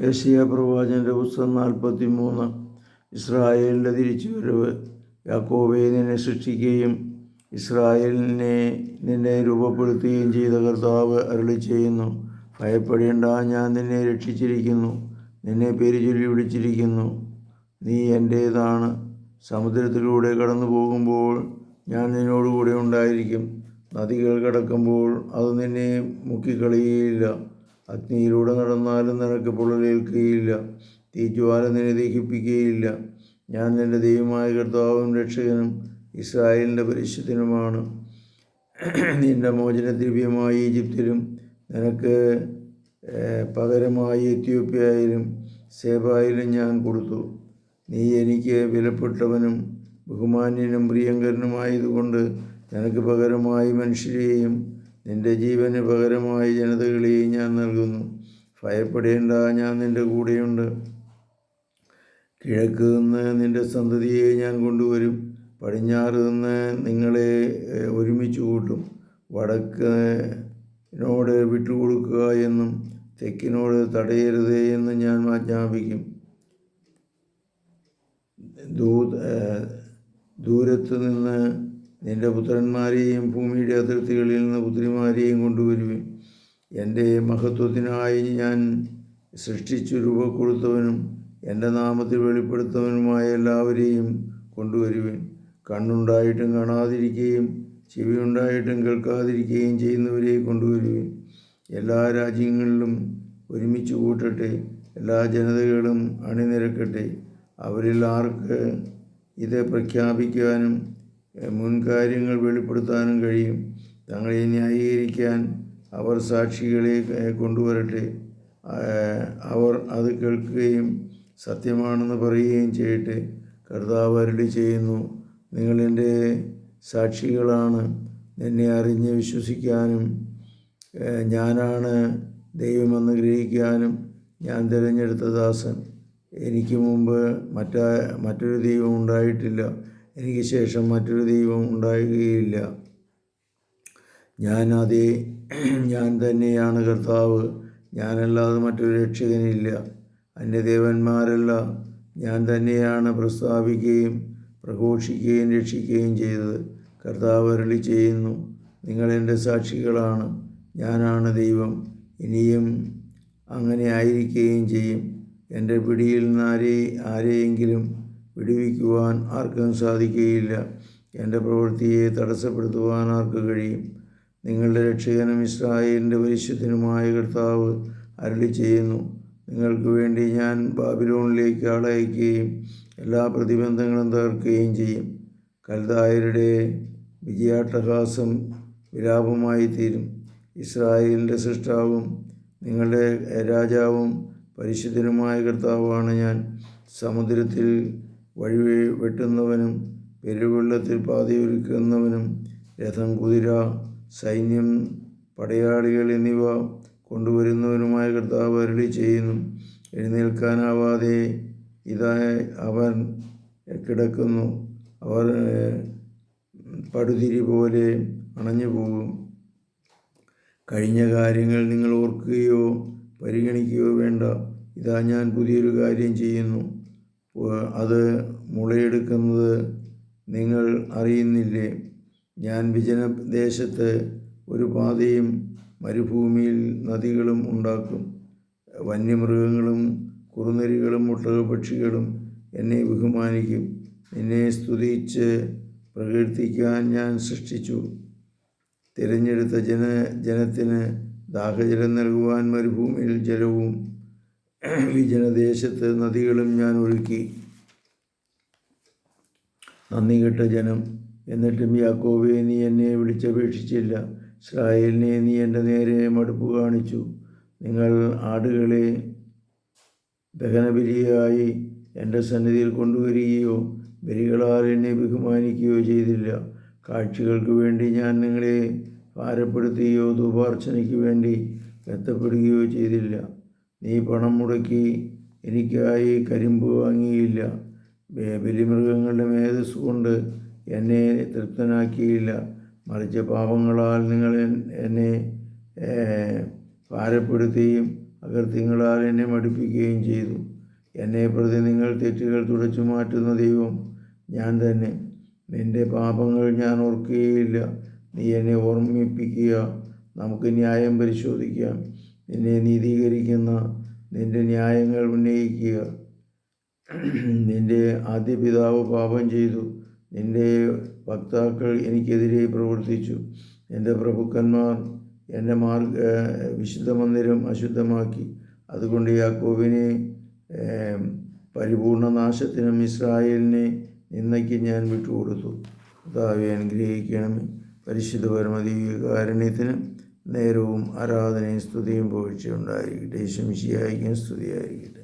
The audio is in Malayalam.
യശിയ പ്രവാചന്റെ പുസ്തകം നാൽപ്പത്തി മൂന്ന് ഇസ്രായേലിന്റെ തിരിച്ചുവരവ്. യാക്കോബെ നിന്നെ സൃഷ്ടിക്കുകയും ഇസ്രായേലിനെ നിന്നെ രൂപപ്പെടുത്തുകയും ചെയ്ത കർത്താവ് അരുളി ചെയ്യുന്നു ഭയപ്പെടേണ്ട ഞാൻ നിന്നെ രക്ഷിച്ചിരിക്കുന്നു. നിന്നെ പേര് ചൊല്ലി വിളിച്ചിരിക്കുന്നു. നീ എന്റേതാണ് സമുദ്രത്തിലൂടെ കടന്നു പോകുമ്പോൾ ഞാൻ നിന്നോടുകൂടെ ഉണ്ടായിരിക്കും. നദികൾ കടക്കുമ്പോൾ അത് നിന്നെ മുക്കിക്കളയുകയില്ല അഗ്നിയിലൂടെ നടന്നാലും നിനക്ക് പൊള്ളലേൽക്കുകയില്ല. തീജ്വാല നിന്നെ ദഹിപ്പിക്കുകയില്ല. ഞാൻ നിന്റെ ദൈവമായ കർത്താവും രക്ഷകനും ഇസ്രായേലിന്റെ പരിശുദ്ധനുമാണ്. നിന്റെ മോചനദ്രവ്യമായി ഈജിപ്തിലും നിനക്ക് പകരമായി എത്യോപ്യയിലും സേബായിലും ഞാൻ കൊടുത്തു. നീ എനിക്ക് വിലപ്പെട്ടവനും ബഹുമാന്യനും പ്രിയങ്കരനുമായതുകൊണ്ട് നിനക്ക് പകരമായി മനുഷ്യരെയും നിന്റെ ജീവന് പകരമായി ജനതകളെയും ഞാൻ നൽകുന്നു. ഭയപ്പെടേണ്ട ഞാൻ നിന്റെ കൂടെയുണ്ട്. കിഴക്ക് നിന്ന് നിന്റെ സന്തതിയെ ഞാൻ കൊണ്ടുവരും. പടിഞ്ഞാറ് നിന്ന് നിങ്ങളെ ഒരുമിച്ച് കൂട്ടും. വടക്കിനോട് വിട്ടുകൊടുക്കുക എന്നും തെക്കിനോട് തടയരുത് എന്ന് ഞാൻ ആജ്ഞാപിക്കും. ദൂ ദൂരത്ത് നിന്ന് നിന്റെ പുത്രന്മാരെയും ഭൂമിയുടെ അതിർത്തികളിൽ നിന്ന് പുത്രിമാരെയും കൊണ്ടുവരുവിൻ. എന്റെ മഹത്വത്തിനായി ഞാൻ സൃഷ്ടിച്ചു രൂപ കൊടുത്തവനും എന്റെ നാമത്തിൽ വെളിപ്പെടുത്തവനുമായ എല്ലാവരെയും കൊണ്ടുവരുവിൻ. കണ്ണുണ്ടായിട്ടും കാണാതിരിക്കുകയും ചെവിയുണ്ടായിട്ടും കേൾക്കാതിരിക്കുകയും ചെയ്യുന്നവരെ കൊണ്ടുവരുവിൻ. എല്ലാ രാജ്യങ്ങളിലും ഒരുമിച്ച് കൂട്ടട്ടെ എല്ലാ ജനതകളും അണിനിരക്കട്ടെ. അവരിൽ ആർക്ക് ഇത് പ്രഖ്യാപിക്കാനും എഹ്, മുൻകാര്യങ്ങൾ വെളിപ്പെടുത്താനും കഴിയും. തങ്ങളെ ന്യായീകരിക്കാൻ അവർ സാക്ഷികളെ കൊണ്ടുവരട്ടെ. അവർ അത് കേൾക്കുകയും സത്യമാണെന്ന് പറയുകയും ചെയ്യട്ടെ. കർത്താവ് അരുളി ചെയ്യുന്നു നിങ്ങളെന്റെ സാക്ഷികളാണ്. എന്നെ അറിഞ്ഞ് വിശ്വസിക്കാനും ഞാനാണ് ദൈവമെന്ന് ഗ്രഹിക്കാനും ഞാൻ തിരഞ്ഞെടുത്ത ദാസൻ. എനിക്ക് മുമ്പ് മറ്റാ മറ്റൊരു ദൈവം ഉണ്ടായിട്ടില്ല. എനിക്ക് ശേഷം മറ്റൊരു ദൈവം ഉണ്ടാകുകയില്ല. ഞാൻ ഞാൻ തന്നെയാണ് കർത്താവ്. ഞാനല്ലാതെ മറ്റൊരു രക്ഷകനില്ല. അന്യദേവന്മാരല്ല ഞാൻ തന്നെയാണ് പ്രസ്താവിക്കുകയും പ്രഘോഷിക്കുകയും രക്ഷിക്കുകയും ചെയ്തത്. കർത്താവ് അരളി ചെയ്യുന്നു നിങ്ങൾ എന്റെ സാക്ഷികളാണ്. ഞാനാണ് ദൈവം. ഇനിയും അങ്ങനെ ആയിരിക്കുകയും ചെയ്യും. എന്റെ പിടിയിൽ നിന്ന് ആരെ ആരെയെങ്കിലും വിടുവിക്കുവാൻ ആർക്കും സാധിക്കുകയില്ല. എന്റെ പ്രവൃത്തിയെ തടസ്സപ്പെടുത്തുവാൻ ആർക്ക് കഴിയും? നിങ്ങളുടെ രക്ഷകനും ഇസ്രായേലിന്റെ പരിശുദ്ധനുമായ കർത്താവ് അരളി ചെയ്യുന്നു. നിങ്ങൾക്ക് വേണ്ടി ഞാൻ ബാബിലോണിലേക്ക് ആളയക്കുകയും എല്ലാ പ്രതിബന്ധങ്ങളും തകർക്കുകയും ചെയ്യും. കൽദായരുടെ വിജയാട്ടഹാസം വിലാപമായി തീരും ഇസ്രായേലിന്റെ സൃഷ്ടാവും നിങ്ങളുടെ രാജാവും പരിശുദ്ധനുമായ കർത്താവുമാണ് ഞാൻ. സമുദ്രത്തിൽ വഴി വെട്ടുന്നവനും പെരുവെള്ളത്തിൽ പാതിയൊരുക്കുന്നവനും രഥം കുതിര സൈന്യം പടയാളികൾ എന്നിവ കൊണ്ടുവരുന്നവനുമായ കർത്താവ് അരുളി ചെയ്യുന്നു. എഴുന്നേൽക്കാനാവാതെ ഇതാ അവൻ കിടക്കുന്നു. അവർ പടുതിരി പോലെ അണഞ്ഞു പോകും. കഴിഞ്ഞ കാര്യങ്ങൾ നിങ്ങൾ ഓർക്കുകയോ പരിഗണിക്കുകയോ വേണ്ട. ഇതാ ഞാൻ പുതിയൊരു കാര്യം ചെയ്യുന്നു. അത് മുളയെടുക്കുന്നത് നിങ്ങൾ അറിയുന്നില്ലേ? ഞാൻ വിജനദേശത്ത് ഒരു പാതയും മരുഭൂമിയിൽ നദികളും ഉണ്ടാക്കും. വന്യമൃഗങ്ങളും കുറുനരികളും ഒട്ടകപക്ഷികളും എന്നെ ബഹുമാനിക്കും. എന്നെ സ്തുതിച്ച് പ്രകീർത്തിക്കാൻ ഞാൻ സൃഷ്ടിച്ചു. തിരഞ്ഞെടുത്ത ജന ജനത്തിന് ദാഹജലം നൽകുവാൻ മരുഭൂമിയിൽ ജലവും വിജനദേശത്ത് നദികളും ഞാൻ ഒഴുക്കി നന്ദി കെട്ട ജനം എന്നിട്ടും യാക്കോബെ നീ എന്നെ വിളിച്ചപേക്ഷിച്ചില്ല. ഇസ്രായേലിനെ നീ എന്റെ നേരെ മടുപ്പ് കാണിച്ചു. നിങ്ങൾ ആടുകളെ ദഹനബലിയായി എന്റെ സന്നിധിയിൽ കൊണ്ടുവരികയോ ബലികളാൽ എന്നെ ബഹുമാനിക്കുകയോ ചെയ്തില്ല. കാഴ്ചകൾക്ക് വേണ്ടി ഞാൻ നിങ്ങളെ ഭാരപ്പെടുത്തുകയോ ദുപാർച്ചനയ്ക്ക് വേണ്ടി എത്തപ്പെടുകയോ ചെയ്തില്ല. നീ പണം മുടക്കി എനിക്കായി കരിമ്പ് വാങ്ങിയില്ല. ബലിമൃഗങ്ങളുടെ മേധസ് കൊണ്ട് എന്നെ തൃപ്തനാക്കിയില്ല. മറിച്ച് പാപങ്ങളാൽ നിങ്ങൾ എന്നെ ഭാരപ്പെടുത്തുകയും അകൃത്യങ്ങളാൽ എന്നെ മടുപ്പിക്കുകയും ചെയ്തു. എന്നെ പ്രതി നിങ്ങൾ തെറ്റുകൾ തുടച്ചു മാറ്റുന്ന ദൈവം ഞാൻ തന്നെ. നിന്റെ പാപങ്ങൾ ഞാൻ ഓർക്കുകയില്ല. നീ എന്നെ ഓർമ്മിപ്പിക്കുക. നമുക്ക് ന്യായം പരിശോധിക്കാം. നിന്നെ നീതീകരിക്കുന്ന നിന്റെ ന്യായങ്ങൾ ഉന്നയിക്കുക. നിന്റെ ആദ്യ പിതാവ് പാപം ചെയ്തു. നിന്റെ വക്താക്കൾ എനിക്കെതിരെ പ്രവർത്തിച്ചു. എന്റെ പ്രഭുക്കന്മാർ എന്റെ മാർഗ വിശുദ്ധ മന്ദിരം അശുദ്ധമാക്കി. അതുകൊണ്ട് യാക്കോബിനെ പരിപൂർണ നാശത്തിനും ഇസ്രായേലിനെ നിന്നയ്ക്ക് ഞാൻ വിട്ടുകൊടുത്തു. കർത്താവെ അനുഗ്രഹിക്കണമേ. പരിശുദ്ധ പരമദീകാരുണ്യത്തിന് നേരവും ആരാധനയും സ്തുതിയും പോഴ്ചയുണ്ടായിരിക്കട്ടെ ശംശിയായിരിക്കും സ്തുതിയായിരിക്കട്ടെ.